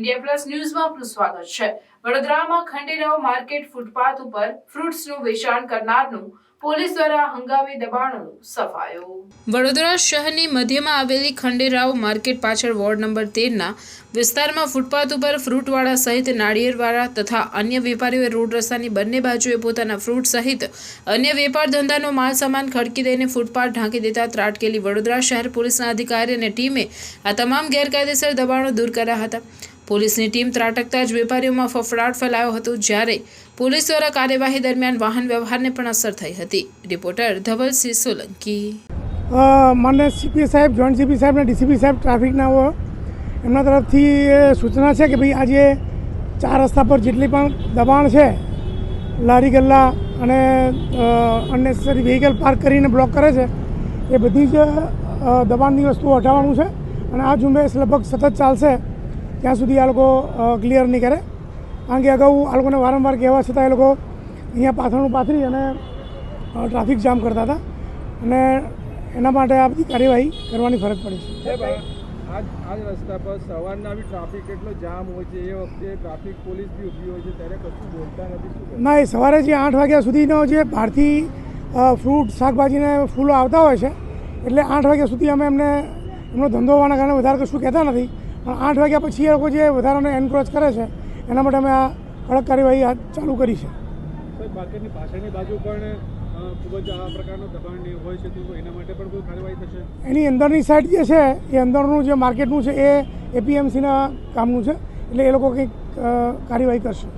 India plus ન્યૂઝમાં આપનું સ્વાગત છે. વડોદરામાં ખંડેરાવ માર્કેટ ફૂટપાથ ઉપર ફ્રૂટ્સનું વેચાણ કરનારનું પોલીસ દ્વારા હંગામી દબાણો સફાયો. વડોદરા શહેરની મધ્યમાં આવેલી ખંડેરાવ માર્કેટ પાછળ વોર્ડ નંબર તેરના વિસ્તારમાં ફૂટપાથ ઉપર ફ્રૂટવાળા સહિત નાળિયેરવાળા તથા અન્ય વેપારીઓએ રોડ રસ્તાની બંને બાજુએ પોતાના ફ્રૂટ સહિત અન્ય વેપાર ધંધાનો માલ સામાન ખડકી દઈને ફૂટપાથ ઢાંકી દેતા ત્રાટકેલી વડોદરા શહેર પોલીસના અધિકારી અને ટીમે આ તમામ ગેરકાયદેસર દબાણો દૂર કર્યા હતા. પોલીસની ટીમ ત્રાટકતા જ વેપારીઓમાં ફફડાટ ફેલાયો હતો જ્યારે પોલીસ દ્વારા કાર્યવાહી દરમિયાન વાહન વ્યવહારને પણ અસર થઈ હતી. રિપોર્ટર ધવલસિંહ સોલંકી. મને સીપી સાહેબ, જોઈન્ટ સીપી સાહેબ અને ડીસીપી સાહેબ ટ્રાફિકના એમના તરફથી સૂચના છે કે ભાઈ આજે ચાર રસ્તા પર જેટલી પણ દબાણ છે, લારી ગલ્લા અને અનનેસેસરી વ્હીકલ પાર્ક કરીને બ્લોક કરે છે, એ બધી જ દબાણની વસ્તુઓ હટાવવાનું છે અને આ ઝુંબેશ લગભગ સતત ચાલશે. ત્યાં સુધી આ લોકો ક્લિયર નહીં કરે. કારણ કે અગાઉ આ લોકોને વારંવાર કહેવા છતાં એ લોકો અહીંયા પાથરણું પાથરી અને ટ્રાફિક જામ કરતા હતા. અને એના માટે આ બધી કાર્યવાહી કરવાની ફરજ પડી છે. આ આજ આજ રસ્તા પર સવારના બી ટ્રાફિક એટલો જામ હોય છે એ વખતે ટ્રાફિક પોલીસ બી ઊભી હોય છે ત્યારે કશું બોલતા નથી ના એ સવારે જે આઠ વાગ્યા સુધીનો જે બહારથી ફ્રૂટ શાકભાજીને ફૂલો આવતા હોય છે એટલે આઠ વાગ્યા સુધી અમે એમને એમનો ધંધો હોવાના કારણે વધારે કશું કહેતા નથી. પણ આઠ વાગ્યા પછી એ લોકો જે વધારાને એન્ક્રોચ કરે છે એના માટે અમે આ કડક કાર્યવાહી હાથ ચાલુ કરી છે. માર્કેટની પાછળની બાજુ પણ ખૂબ જ આ પ્રકારનું દબાણ હોય છે તો એના માટે પણ કોઈ કાર્યવાહી થશે? એની અંદરની સાઈડ જે છે એ અંદરનું જે માર્કેટનું છે એ એપીએમસીના કામનું છે એટલે એ લોકો કંઈક કાર્યવાહી કરશે.